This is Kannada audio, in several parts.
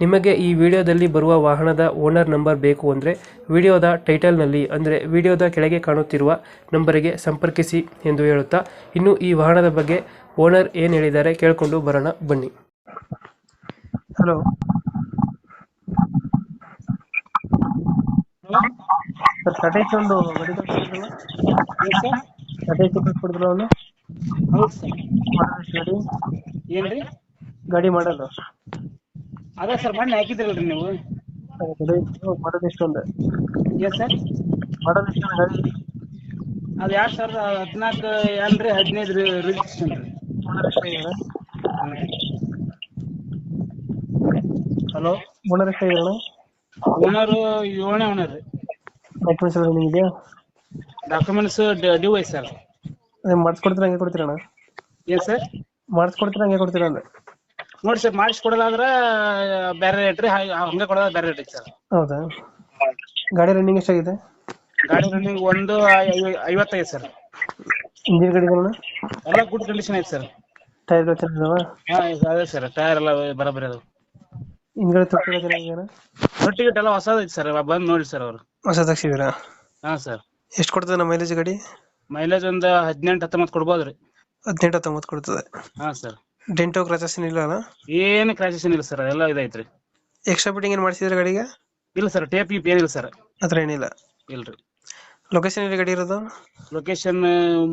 ನಿಮಗೆ ಈ ವಿಡಿಯೋದಲ್ಲಿ ಬರುವ ವಾಹನದ ಓನರ್ ನಂಬರ್ ಬೇಕು ಅಂದರೆ ವಿಡಿಯೋದ ಟೈಟಲ್ನಲ್ಲಿ ಅಂದರೆ ವಿಡಿಯೋದ ಕೆಳಗೆ ಕಾಣುತ್ತಿರುವ ನಂಬರಿಗೆ ಸಂಪರ್ಕಿಸಿ ಎಂದು ಹೇಳುತ್ತಾ ಇನ್ನು ಈ ವಾಹನದ ಬಗ್ಗೆ ಓನರ್ ಏನು ಹೇಳಿದ್ದಾರೆ ಕೇಳಿಕೊಂಡು ಬರೋಣ ಬನ್ನಿ. ಹಲೋ. ಸರ್ ಟಾಟಾ ಒಂದು ಗಾಡಿ ಹೌದು ಸರ್ ಗಾಡಿ. ಏನ್ರಿ? ಗಾಡಿ ಮಾಡಲ್ಲ ಅದೇ ಸರ್ ಮೊನ್ನೆ ಹಾಕಿದ್ರಲ್ರಿ ನೀವು. ಮಾಡೋದು ಎಷ್ಟೊಂದು ಏನ್ ಸರ್? ಮಾಡೋದು ಎಷ್ಟೊಂದು ಗಾಡಿ ಅದು ಎರಡು ಸಾವಿರದ ಹದಿನಾಲ್ಕು ಏನ್ರಿ ಹದಿನೈದು ರಿಜಿಸ್ಟ್ರೇಷನ್ ರೀ ಹಲೋ? ಓನರ್ ಎಷ್ಟಾಗಿರೋಣ ಓನರು ಏಳನೇ ಓನರ್ ರೀ. ಡಾಕ್ಯುಮೆಂಟ್ಸ್ ಎಲ್ಲ ನಿಮ್ಗೆ ಇದೆಯಾ? ಡಾಕ್ಯುಮೆಂಟ್ಸ್ ಡ್ಯೂ ಐತೆ ಸರ್. ಅದೇ ಮಾಡಿಸ್ಕೊಡ್ತೀರಾ ಹಂಗೆ ಕೊಡ್ತೀರಣ್ಣ ಎಸ್ ಸರ್? ಮಾಡಿಸ್ಕೊಡ್ತೀರಾ ಹಂಗೆ ಕೊಡ್ತೀರಾ ಅಂದೆ. ನೋಡಿ ಸರ್ ಮಾಡಿಸ್ಕೊಡೋದಾದ್ರೆ ಬೇರೆ ರೇಟ್ ರೀ ಹಂಗೆ ಕೊಡೋದಾದ್ರೆ ಬೇರೆ ರೇಟ್ ಸರ್ ಹೌದಾ? ಗಾಡಿ ರನ್ನಿಂಗ್ ಎಷ್ಟಾಗಿದೆ? ಗಾಡಿ ರನ್ನಿಂಗ್ ಒಂದು ಐ- ಐವತ್ತೈದು ಸರ್ ಇಂಜಿನ್ ಗಾಡಿಗಳನ್ನ ಎಲ್ಲ ಗುಡ್ ಕಂಡೀಷನ್ ಐತೆ ಸರ್ ಟೈರ್ ಚೆನ್ನಾಗಿದಾವ? ಹಾಂ ಅದೇ ಸರ್ ಟೈರ್ ಎಲ್ಲ ಬರೋಬ್ಬರಿ ಅದು ಹಿಂದ್ಗಡೆ ತೊಟ್ಟಿಗೆ ಚೆನ್ನಾಗಿದಾರ ತೊಟ್ಟಿ ಗಿಟ್ಟ ಎಲ್ಲ ಹೊಸದೈತೆ ಸರ್ ಬಂದು ನೋಡಿ ಸರ್ ಅವರು. ಹೊಸ ತಗ್ಸಿದ್ದೀರಾ ಹಾಂ ಸರ್ ಎಷ್ಟು ಕೊಡ್ತದೆ ನಮ್ಮ ಮೈಲೇಜ್ ಗಾಡಿ? ಮೈಲೇಜ್ ಒಂದು ಹದಿನೆಂಟು ಹತ್ತೊಂಬತ್ತು ಕೊಡ್ಬೋದು ರೀ ಹದಿನೆಂಟು ಹತ್ತೊಂಬತ್ತು ಕೊಡ್ತದೆ. ಹಾಂ ಸರ್ ಡೆಂಟೋ ಕ್ರಾಚಸ್ ಇಲ್ಲ ಅಲ್ಲ ಏನು ಕ್ರಾಚಸ್ ಇಲ್ಲ ಸರ್ ಎಲ್ಲ ಇದೈತ್ರಿ ಎಕ್ಸ್ಟ್ರಾ ಬಿಟಿಂಗ್ ಏನು ಮಾಡಿಸಿದ್ರೆ ಗಾಡಿಗೆ? ಇಲ್ಲ ಸರ್ ಟೇಪ್ ಗೀಪ್ ಏನಿಲ್ಲ ಸರ್ ಆ ಥರ ಏನಿಲ್ಲ. ಇಲ್ರಿ. ಲೊಕೇಶನ್ ಎಲ್ಲಿ ಗಾಡಿ ಇರೋದು? ಲೊಕೇಶನ್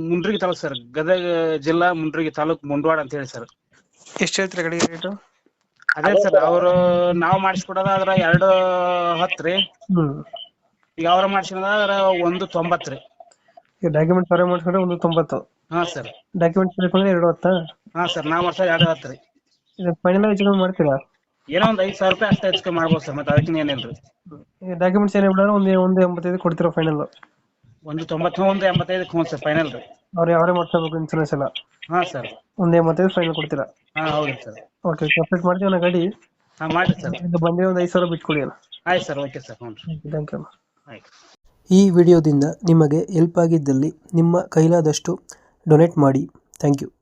ಮುಂಡ್ರಿಗಿ ತಾಲೂಕು ಸರ್ ಗದಗ ಜಿಲ್ಲಾ ಮುಂಡ್ರಿಗೆ ತಾಲೂಕು ಮುಂಡವಾಡ ಅಂತ ಹೇಳಿ ಸರ್ ಎಷ್ಟು ಹೇಳ್ತೀರಾ ಗಾಡಿ ರೇಟು ಅದೇ ಸರ್ ಅವರು ನಾವು ಮಾಡಿಸ್ಕೊಡೋದಾದ್ರ ಎರಡು ಹತ್ತು ರೀ ಹ್ಞೂ ಈಗ ಅವ್ರ ಮಾಡಿಸ್ಕೊಡೋದಾದ್ರ ಒಂದು ತೊಂಬತ್ತು ರೀ ಈಗ ಸರಿ ಮಾಡಿಸ್ಕೊಂಡ್ರೆ ಒಂದು ತೊಂಬತ್ತು. ಹಾ ಸರ್. ಡಾಕ್ಯುಮೆಂಟ್ಸ್ ಬೇಕಂದ್ರೆ ಎರಡು ಹೊತ್ತಾ? ಹಾ ಸರ್. ನಾವು ವರ್ಷ ಎರಡು ಹತ್ತು ರೀ. ಇದು ಫೈನಲ್ ಹೆಚ್ಚು ಕಮ್ಮಿ ಮಾಡ್ತೀರಾ? ಏನೋ ಒಂದು ಐದು ಸಾವಿರ ರೂಪಾಯಿ ಅಷ್ಟೇ ಹೆಚ್ಚು ಮಾಡ್ಬೋದು ಸರ್. ಮತ್ತೆ ಅದಕ್ಕೆ ಏನಿಲ್ಲ ರೀ. ಈಗ ಡಾಕ್ಯುಮೆಂಟ್ಸ್ ಏನೇ ಬಿಡೋಣ ಒಂದು ಒಂದು ಎಂಬತ್ತೈದು ಕೊಡ್ತೀರಾ ಫೈನಲ್ ಒಂದು ತೊಂಬತ್ತು ಒಂದು ಎಂಬತ್ತೈದು ಹ್ಞೂ ಸರ್ ಫೈನಲ್ ರೀ. ಅವ್ರು ಯಾವರೇ ಮಾಡ್ಸಬೇಕು ಇನ್ಸೂರೆನ್ಸ್ ಎಲ್ಲ? ಹಾ ಸರ್. ಒಂದು ಎಂಬತ್ತೈದು ಫೈನಲ್ ಕೊಡ್ತೀರಾ? ಹಾ ಹೌದು ಸರ್. ಓಕೆ ಕಂಪ್ಲೀಟ್ ಮಾಡ್ತೀವಿ ನಾ ಗಾಡಿ. ಹಾ ಮಾಡಿ ಸರ್. ಇದು ಬಂದೇ ಒಂದು ಐದು ಸಾವಿರ ಬಿಟ್ಕೊಡಿ ಅಲ್ಲ ಆಯ್ತು ಸರ್ ಓಕೆ ಸರ್ ಹ್ಞೂ ರೀ ಥ್ಯಾಂಕ್ ಯು ಆಯ್ತು. ಈ ವಿಡಿಯೋದಿಂದ ನಿಮಗೆ ಹೆಲ್ಪ್ ಆಗಿದ್ದಲ್ಲಿ ನಿಮ್ಮ ಕೈಲಾದಷ್ಟು ಡೊನೇಟ್ ಮಾಡಿ. Thank you